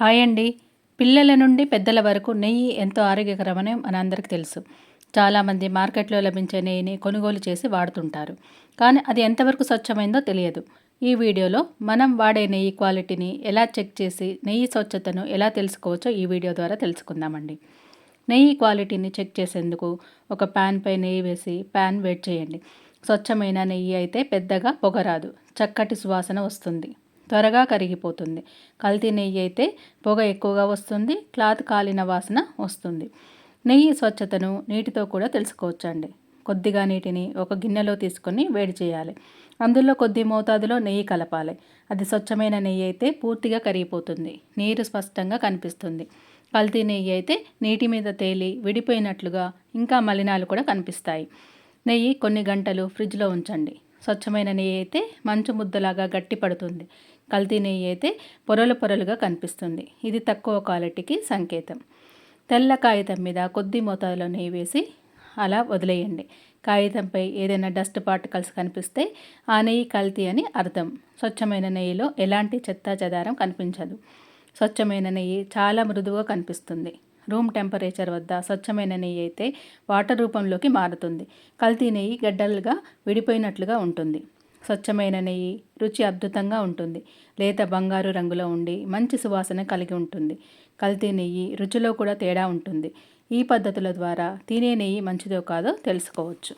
Hi అండి. పిల్లల నుండి పెద్దల వరకు నెయ్యి ఎంతో ఆరోగ్యకరమని మనందరికీ తెలుసు. చాలామంది మార్కెట్లో లభించే నెయ్యిని కొనుగోలు చేసి వాడుతుంటారు. కానీ అది ఎంతవరకు స్వచ్ఛమైందో తెలియదు. ఈ వీడియోలో మనం వాడే నెయ్యి క్వాలిటీని ఎలా చెక్ చేసి నెయ్యి స్వచ్ఛతను ఎలా తెలుసుకోవచ్చో ఈ వీడియో ద్వారా తెలుసుకుందామండి. నెయ్యి క్వాలిటీని చెక్ చేసేందుకు ఒక ప్యాన్పై నెయ్యి వేసి ప్యాన్ వేట్ చేయండి. స్వచ్ఛమైన నెయ్యి అయితే పెద్దగా పొగరాదు చక్కటి సువాసన వస్తుంది. త్వరగా కరిగిపోతుంది. కల్తీ నెయ్యి అయితే పొగ ఎక్కువగా వస్తుంది క్లాత్ కాలిన వాసన వస్తుంది. నెయ్యి స్వచ్ఛతను నీటితో కూడా తెలుసుకోవచ్చండి. కొద్దిగా నీటిని ఒక గిన్నెలో తీసుకొని వేడి చేయాలి. అందులో కొద్ది మోతాదులో నెయ్యి కలపాలి. అది స్వచ్ఛమైన నెయ్యి అయితే పూర్తిగా కరిగిపోతుంది. నీరు స్పష్టంగా కనిపిస్తుంది. కల్తీ నెయ్యి అయితే నీటి మీద తేలి విడిపోయినట్లుగా ఇంకా మలినాలు కూడా కనిపిస్తాయి. నెయ్యి కొన్ని గంటలు ఫ్రిడ్జ్లో ఉంచండి. స్వచ్ఛమైన నెయ్యి అయితే మంచు ముద్దలాగా గట్టి పడుతుంది కల్తీ నెయ్యి అయితే పొరలు పొరలుగా కనిపిస్తుంది. ఇది తక్కువ క్వాలిటీకి సంకేతం. తెల్ల కాగితం మీద కొద్ది మోతాదులో నెయ్యి వేసి అలా వదిలేయండి. కాగితంపై ఏదైనా డస్ట్ పార్టికల్స్ కనిపిస్తే ఆ నెయ్యి కల్తీ అని అర్థం. స్వచ్ఛమైన నెయ్యిలో ఎలాంటి చెత్త చెదారం కనిపించదు. స్వచ్ఛమైన నెయ్యి చాలా మృదువుగా కనిపిస్తుంది. రూమ్ టెంపరేచర్ వద్ద స్వచ్ఛమైన నెయ్యి అయితే వాటర్ రూపంలోకి మారుతుంది. కల్తీ నెయ్యి గడ్డలుగా విడిపోయినట్లుగా ఉంటుంది. స్వచ్ఛమైన నెయ్యి రుచి అద్భుతంగా ఉంటుంది. లేత బంగారు రంగులో ఉండి మంచి సువాసన కలిగి ఉంటుంది. కల్తీ నెయ్యి రుచిలో కూడా తేడా ఉంటుంది. ఈ పద్ధతుల ద్వారా తినే నెయ్యి మంచిదో కాదో తెలుసుకోవచ్చు.